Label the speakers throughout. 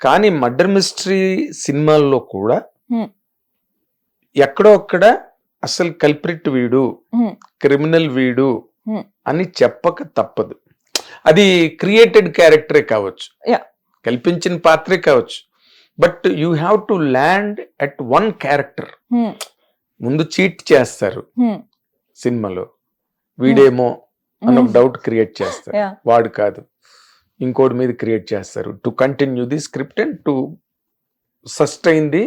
Speaker 1: కానీ murder mystery సినిమాల్లో కూడా. ఎక్కడో అక్కడ అసలు కల్ప్రిట్ వీడు. క్రిమినల్ వీడు. అని చెప్పక తప్పదు అది క్రియేటెడ్ క్యారెక్టరే కావచ్చు. కల్పించిన పాత్రే కావచ్చు but you have to land at one character ముందు చీట్ చేస్తారు సినిమాలో వీడేమో అని ఒక. డౌట్ క్రియేట్ చేస్తారు. వాడు కాదు ఇంకోటి మీద క్రియేట్ చేస్తారు to continue the script and to sustain the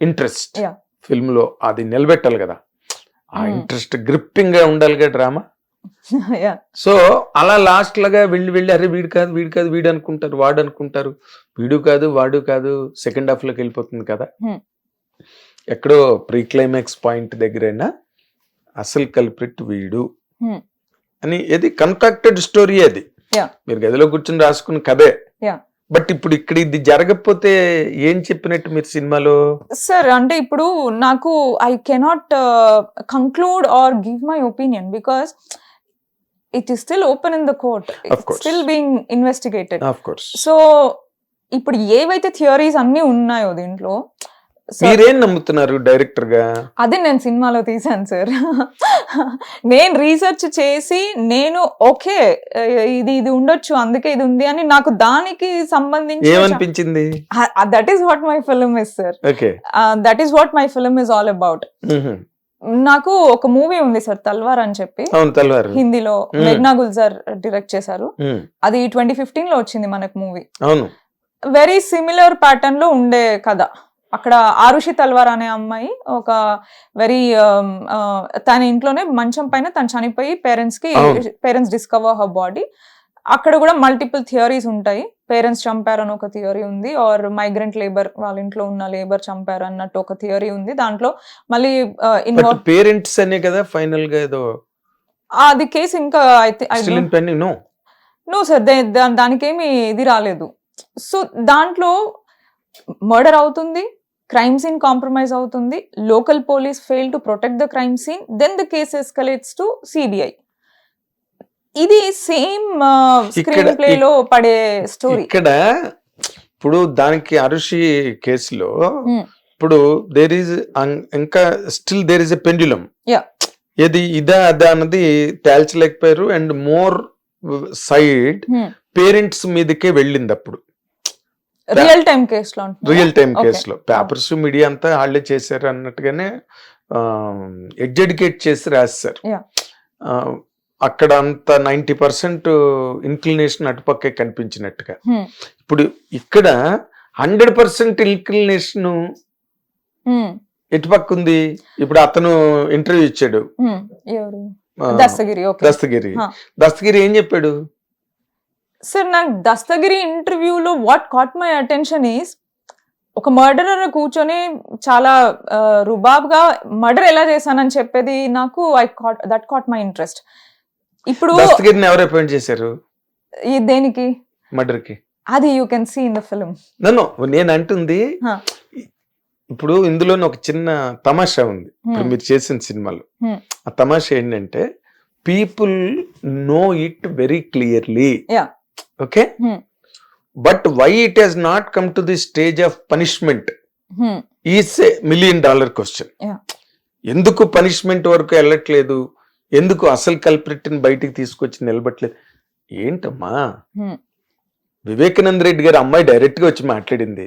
Speaker 1: interest
Speaker 2: Yeah.
Speaker 1: ఫిల్మ్లో అది నిలబెట్టాలి కదా ఆ
Speaker 2: Hmm.
Speaker 1: ఇంట్రెస్ట్ గ్రిప్పింగ్గా ఉండాలిగా డ్రామా
Speaker 2: Yeah.
Speaker 1: సో అలా లాస్ట్ లాగా వెళ్ళి వెళ్ళి అరే వీడు కాదు వీడు కాదు వీడు అనుకుంటారు వాడు అనుకుంటారు వీడు కాదు వాడు కాదు సెకండ్ హాఫ్లోకి వెళ్ళిపోతుంది కదా
Speaker 2: Hmm.
Speaker 1: ఎక్కడో ప్రీ క్లైమాక్స్ పాయింట్ దగ్గరైనా అసలు కల్ప్రిట్ వీడు
Speaker 2: Hmm.
Speaker 1: అని ఇది కన్స్ట్రక్టెడ్ స్టోరీ అది. మీరు గదిలో కూర్చొని రాసుకున్న కథే. బట్ ఇప్పుడు ఇక్కడ ఇది జరగకపోతే ఏం చెప్పినట్టు మీరు సినిమాలో?
Speaker 2: సార్ అంటే ఇప్పుడు నాకు I cannot conclude or give my opinion because it is still open in the court. Still being investigated
Speaker 1: of course
Speaker 2: so ఇప్పుడు ఏవైతే థియరీస్ అన్ని ఉన్నాయో దీంట్లో
Speaker 1: మీరేం నమ్ముతున్నారు డైరెక్టర్గా
Speaker 2: అదే నేను సినిమాలో తీసాను సార్. నేను రీసెర్చ్ చేసి నేను ఓకే ఇది ఇది ఉండొచ్చు అందుకే ఇది ఉంది అని నాకు దానికి సంబంధించి
Speaker 1: ఏమనిపించింది?
Speaker 2: That is what my film is sir
Speaker 1: okay.
Speaker 2: That is what my film is all about నాకు ఒక మూవీ ఉంది సార్ తల్వార్ అని చెప్పి.
Speaker 1: తలవారు.
Speaker 2: హిందీలో. మెఘ్నా గుల్జార్ డైరెక్ట్ చేశారు. అది ట్వంటీ ఫిఫ్టీన్లో వచ్చింది మనకు మూవీ.
Speaker 1: అవును.
Speaker 2: వెరీ సిమిలర్ ప్యాటర్న్లో ఉండే కథ. అక్కడ ఆరుషి తల్వార్ అనే అమ్మాయి ఒక వెరీ తన ఇంట్లోనే మంచం పైన తను చనిపోయి పేరెంట్స్కి
Speaker 1: అవును.
Speaker 2: పేరెంట్స్ డిస్కవర్ హర్ బాడీ అక్కడ కూడా మల్టిపుల్ థియరీస్ ఉంటాయి. పేరెంట్స్ చంపారని ఒక థియరీ ఉంది ఆర్ మైగ్రెంట్ లేబర్ వాళ్ళ ఇంట్లో ఉన్న లేబర్ చంపారు అన్నట్టు ఒక థియరీ ఉంది. దాంట్లో మళ్ళీ ఇన్వాల్వ్
Speaker 1: పేరెంట్స్ అనే కదా ఫైనల్గా ఏదో
Speaker 2: అది కేసు ఇంకా
Speaker 1: నో
Speaker 2: సార్ దానికేమి ఇది రాలేదు. సో దాంట్లో మర్డర్ అవుతుంది క్రైమ్ సీన్ కాంప్రమైజ్ అవుతుంది. Local police fail to protect the crime scene. Then the case escalates to CBI ఇది సేమ్ స్క్రీన్ ప్లే లో పడే స్టోరీ
Speaker 1: ఇక్కడ ఇప్పుడు దానికి అరుషి కేసులో
Speaker 2: Hmm.
Speaker 1: ఇప్పుడు దేర్ ఈజ్ ఇంకా still there is a pendulum. ఏది ఇదా అదా అన్నది తేల్చలేకపోయారు. అండ్ మోర్ సైడ్ పేరెంట్స్ మీదకే వెళ్ళింది అప్పుడు.
Speaker 2: రియల్ టైం కేస్లో
Speaker 1: రియల్ టైం. కేసులో పేపర్స్ మీడియా అంతా హాల్డే చేశారు అన్నట్టుగానే ఎడ్యుకేట్ చేసి. ఆ, అక్కడ అంత నైంటీ పర్సెంట్ ఇన్క్లినేషన్ అటుపక్కే కనిపించినట్టుగా. ఇప్పుడు ఇక్కడ హండ్రెడ్ పర్సెంట్ ఇన్క్లినేషన్ ఎటుపక్క ఉంది ఇప్పుడు అతను ఇంటర్వ్యూ ఇచ్చాడు. ఆ,
Speaker 2: దస్తగిరి
Speaker 1: దస్తగిరి. దస్తగిరి ఏం చెప్పాడు?
Speaker 2: సార్ నాకు దస్తగిరి ఇంటర్వ్యూలో what caught my attention is ఒక మర్డరర్ కూర్చొని చాలా రుబాబ్గా మర్డర్ ఎలా చేశానని చెప్పేది నాకు I caught that caught my interest ఇప్పుడు
Speaker 1: ఎవరు అపాయింట్ చేశారు?
Speaker 2: ఈ దేనికి?
Speaker 1: మర్డర్కి
Speaker 2: అది you can see in the film
Speaker 1: నన్ను నేను అంటుంది. ఇప్పుడు ఇందులోనే ఒక చిన్న తమాషా ఉంది. ఇప్పుడు మీరు చేసిన సినిమాలో. ఆ తమాషా ఏంటంటే people know it very clearly. Okay
Speaker 2: Hmm.
Speaker 1: But why it has not come to the stage of punishment is a million dollar question. ఎందుకు పనిష్మెంట్ వరకు వెళ్ళట్లేదు? ఎందుకు అసలు కల్ప్రిట్ని బయటికి తీసుకొచ్చి నిలబట్టలేదు ఏంటమ్మా? వివేకానంద రెడ్డి గారు అమ్మాయి డైరెక్ట్గా వచ్చి మాట్లాడింది.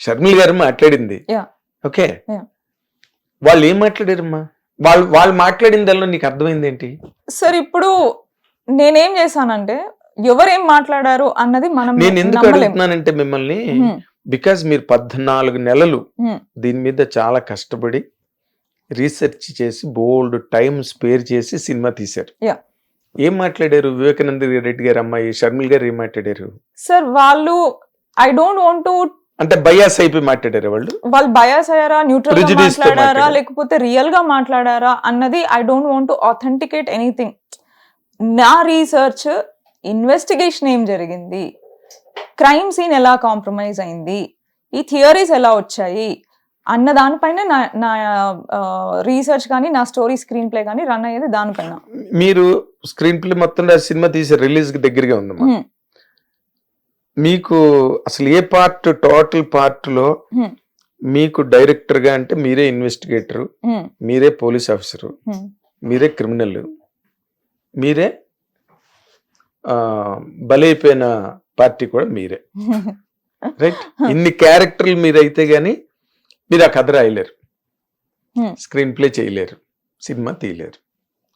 Speaker 1: షర్మిల్ గారు మాట్లాడింది. ఓకే. వాళ్ళు ఏం మాట్లాడారమ్మా? వాళ్ళు వాళ్ళు మాట్లాడిన దానిలో నీకు అర్థమైంది ఏంటి?
Speaker 2: సార్ ఇప్పుడు నేనేం చేశానంటే ఎవరేం మాట్లాడారు అన్నది మనం
Speaker 1: నేను ఎందుకు అడుగుతున్నానంటే మిమ్మల్ని. బికాజ్ మీరు పద్నాలుగు నెలలు. దీని మీద చాలా కష్టపడి రీసెర్చ్ చేసి బోల్డ్ టైం స్పేర్ చేసి సినిమా తీశారు. ఏం మాట్లాడారు? వివేకానంద రెడ్డి గారు అమ్మాయి షర్మిల్ గారు ఏం మాట్లాడారు?
Speaker 2: సార్ వాళ్ళు ఐ డోంట్ వాంట్ టు
Speaker 1: అంటే బయాస్ అయిపోయి మాట్లాడారు వాళ్ళు?
Speaker 2: వాళ్ళు బయాస్ అయ్యారా? న్యూట్రల్ మాట్లాడారు. లేకపోతే రియల్గా మాట్లాడారా? అన్నది I don't want to authenticate anything నా రీసెర్చ్ ఇన్వెస్టిగేషన్ ఏం జరిగింది క్రైమ్ సీన్ ఎలా కాంప్రమైజ్ అయింది ఈ థియరీస్ ఎలా వచ్చాయి అన్న దానిపైన నా నా రీసెర్చ్ కానీ నా స్టోరీ స్క్రీన్ ప్లే కానీ రన్ అయ్యేది దానిపైన
Speaker 1: మీరు స్క్రీన్ ప్లే మొత్తం సినిమా తీసే రిలీజ్ దగ్గరగా ఉందమ్మా
Speaker 2: Hmm.
Speaker 1: మీకు అసలు ఏ పార్ట్ టోటల్
Speaker 2: పార్ట్లో.
Speaker 1: మీకు డైరెక్టర్గా అంటే మీరే ఇన్వెస్టిగేటర్ మీరే పోలీస్ ఆఫీసర్. మీరే క్రిమినల్ మీరే బలైపోయిన పార్టీ కూడా మీరే. రైట్ ఇన్ని క్యారెక్టర్లు మీరైతే గాని మీరు ఆ కథ రాయలేరు.
Speaker 2: Hmm.
Speaker 1: స్క్రీన్ ప్లే చేయలేరు. సినిమా తీయలేరు.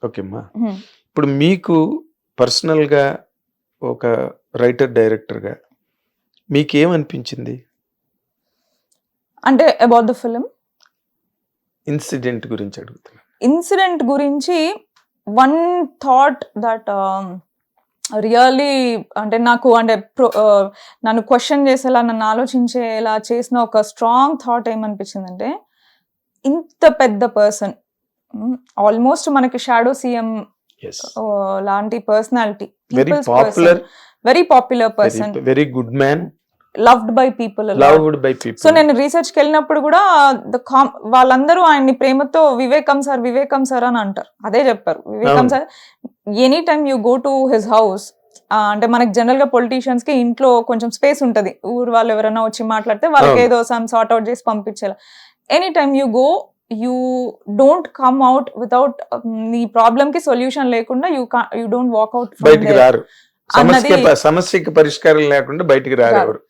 Speaker 1: ఓకేమ్మా?
Speaker 2: హ్మ్.
Speaker 1: ఇప్పుడు మీకు పర్సనల్గా ఒక రైటర్ డైరెక్టర్గా మీకేమనిపించింది?
Speaker 2: అంటే అబౌట్ ద ఫిలిం
Speaker 1: ఇన్సిడెంట్ గురించి అడుగుతున్నా.
Speaker 2: ఇన్సిడెంట్ గురించి వన్ థాట్ దట్ రియల్లీ అంటే నాకు అంటే నన్ను క్వశ్చన్ చేసేలా నన్ను ఆలోచించేలా చేసిన ఒక స్ట్రాంగ్ థాట్ ఏమనిపించిందంటే ఇంత పెద్ద పర్సన్ ఆల్మోస్ట్ మనకి షాడో సీఎం లాంటి personality
Speaker 1: very popular
Speaker 2: very popular person.
Speaker 1: Very good man
Speaker 2: loved by people
Speaker 1: loved by
Speaker 2: so
Speaker 1: people
Speaker 2: నేను రీసెర్చ్కి వెళ్ళినప్పుడు కూడా వాళ్ళందరూ ఆయన్ని ప్రేమతో వివేకం సార్ వివేకం సార్ అని అంటారు. అదే చెప్పారు. Vivekam. Sir any time you go to his house అంటే మనకి జనరల్గా పొలిటీషియన్స్కి ఇంట్లో కొంచెం స్పేస్ ఉంటది. ఊరు వాళ్ళు ఎవరైనా వచ్చి మాట్లాడితే వాళ్ళకి. ఏదో సమ్ సార్ట్ అవుట్ చేసి పంపించేలా. Any time you go you don't come out without నీ ప్రాబ్లమ్కి సొల్యూషన్ లేకుండా you you don't walk out
Speaker 1: బయటికి రారు. సమస్యకి పరిష్కారం లేకుండా బయటికి రారు. ఎవరు?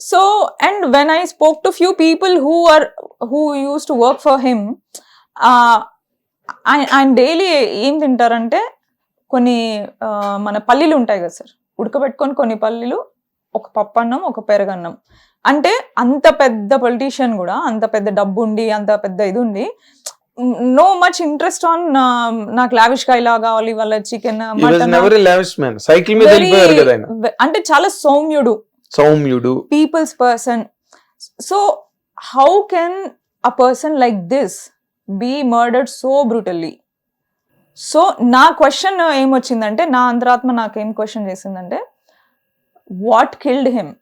Speaker 2: So and when i spoke to few people who are who used to work for him uh, ఆయన ఆయన డైలీ ఏం తింటారంటే కొన్ని మన పల్లీలు ఉంటాయి కదా సార్. ఉడకబెట్టుకొని కొన్ని పల్లీలు ఒక పప్పు అన్నం ఒక పెరగన్నం. అంటే అంత పెద్ద పొలిటీషియన్ కూడా అంత పెద్ద డబ్బు ఉండి అంత పెద్ద ఇది ఉండి నో మచ్ ఇంట్రెస్ట్ ఆన్ నాకు లావిష్గా ఇలా కావాలి వాళ్ళ చికెన్
Speaker 1: సైకిల్ మీద
Speaker 2: అంటే చాలా సౌమ్యుడు.
Speaker 1: సౌమ్యుడు.
Speaker 2: People's person. So, how can a person like this be murdered so brutally? So నా క్వశ్చన్ ఏమొచ్చిందంటే నా అంతరాత్మ నాకేం క్వశ్చన్ చేసిందంటే what killed him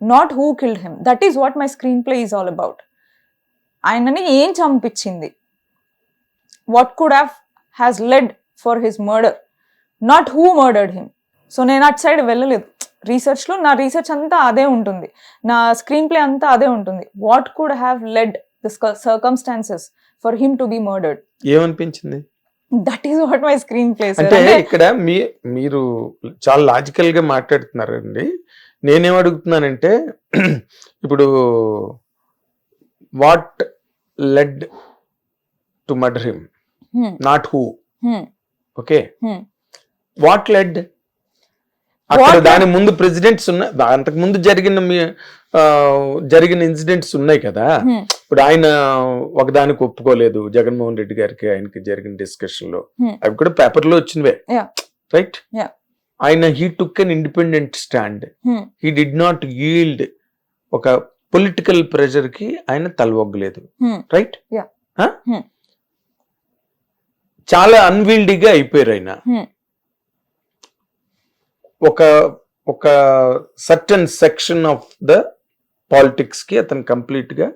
Speaker 2: not who killed him that is what my screenplay is all about ఆయనని ఏం చంపించింది? What could have has led for his murder not who murdered him so నేను అటు సైడ్ వెళ్ళలేదు. రీసెర్చ్లో నా రీసెర్చ్ అంతా అదే ఉంటుంది. నా స్క్రీన్ ప్లే అంతా అదే ఉంటుంది. What could have led this circumstances for him to be murdered
Speaker 1: ఏమనిపించింది?
Speaker 2: That is what my screenplay
Speaker 1: అంటే ఇక్కడ మీ మీరు చాలా లాజికల్గా మాట్లాడుతున్నారండి. నేనేం అడుగుతున్నానంటే ఇప్పుడు what led to murder him not who okay. What led అక్కడ దాని ముందు ప్రెసిడెంట్స్ ఉన్నాయి. అంతకు ముందు జరిగిన జరిగిన ఇన్సిడెంట్స్ ఉన్నాయి కదా. ఇప్పుడు ఆయన ఒకదానికి ఒప్పుకోలేదు. జగన్మోహన్ రెడ్డి గారికి ఆయనకి జరిగిన
Speaker 2: డిస్కషన్లో.
Speaker 1: అవి కూడా పేపర్లో వచ్చినవే. రైట్. ఆయన he took an independent stand. He did not yield ఒక పొలిటికల్ ప్రెషర్కి ఆయన తలవొగ్గలేదు. రైట్. చాలా అన్వీల్డీగా అయిపోయారు ఆయన. ఒక ఒక సర్టన్ సెక్షన్ ఆఫ్ ద పాలిటిక్స్కి అతను
Speaker 2: కంప్లీట్గా.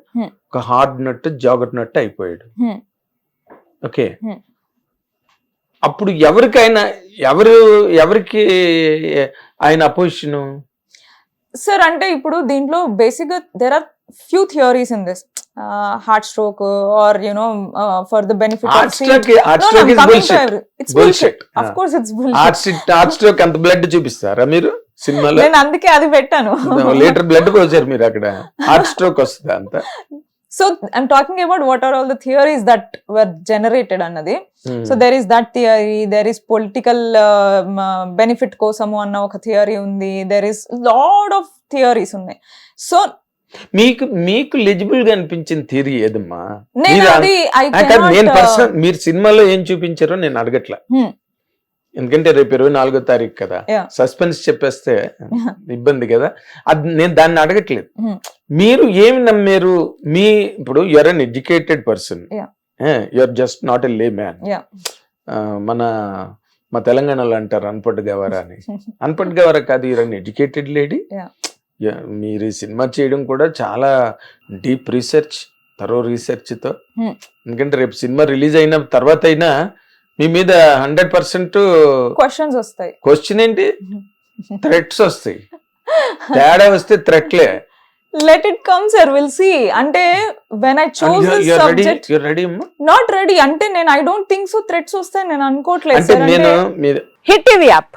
Speaker 1: ఒక హార్డ్ నట్ జాగర్ నట్ అయిపోయాడు. ఓకే. అప్పుడు ఎవరికైనా ఎవరు ఎవరికి ఆయన అపోజిషన్
Speaker 2: సార్ అంటే ఇప్పుడు దీంట్లో బేసిక్గా there are few theories in this heart stroke or you know for the benefit
Speaker 1: heart stroke heart stroke is bullshit
Speaker 2: it's. Bullshit of. Course it's
Speaker 1: heart
Speaker 2: bullshit
Speaker 1: stroke heart stroke అంత blood చూపిస్తారా మీరు సినిమాలో?
Speaker 2: నేను అందుకే అది పెట్టాను.
Speaker 1: Litre blood పోసారు మీరు అక్కడ. హార్ట్ స్ట్రోక్ వస్తుంది అంత?
Speaker 2: So I'm talking about what are all the theories that were generated అన్నది. So there is that theory there is political benefit కోసము అన్న ఒక థియరీ ఉంది. There is lot of theories ఉన్నాయి. సో
Speaker 1: మీకు మీకు లెజిబుల్గా అనిపించిన థియరీ ఏదమ్మా
Speaker 2: నేను
Speaker 1: పర్సనల్ మీరు సినిమాలో ఏం చూపించారో నేను అడగట్లా. ఎందుకంటే రేపు ఇరవై నాలుగో తారీఖు కదా. సస్పెన్స్ చెప్పేస్తే ఇబ్బంది కదా అది నేను దాన్ని అడగట్లేదు. మీరు ఏమి నమ్మారు మీ ఇప్పుడు your an educated person. Your just not a layman. మన మా తెలంగాణలో అంటారు అన్పట్ గవర అని అన్పట్ గవర కాదు యూర్ అన్ ఎడ్యుకేటెడ్ లేడీ. మీరు ఈ సినిమా చేయడం కూడా చాలా డీప్ రీసెర్చ్ తరో రీసెర్చ్తో
Speaker 2: Hmm.
Speaker 1: ఎందుకంటే రేపు సినిమా రిలీజ్ అయిన తర్వాత అయినా మీ మీద హండ్రెడ్ పర్సెంట్
Speaker 2: క్వశ్చన్స్ వస్తాయి.
Speaker 1: క్వశ్చన్ ఏంటి? థ్రెట్స్ వస్తాయి. తేడా వస్తే త్రెట్లే
Speaker 2: let it come sir will see అంటే when I choose
Speaker 1: ready
Speaker 2: subject not ready అంటే నేను I don't think so threats వస్తాయి. నేను అనుకోవట్లేదు
Speaker 1: నేను
Speaker 3: హిట్ టీవీ యాప్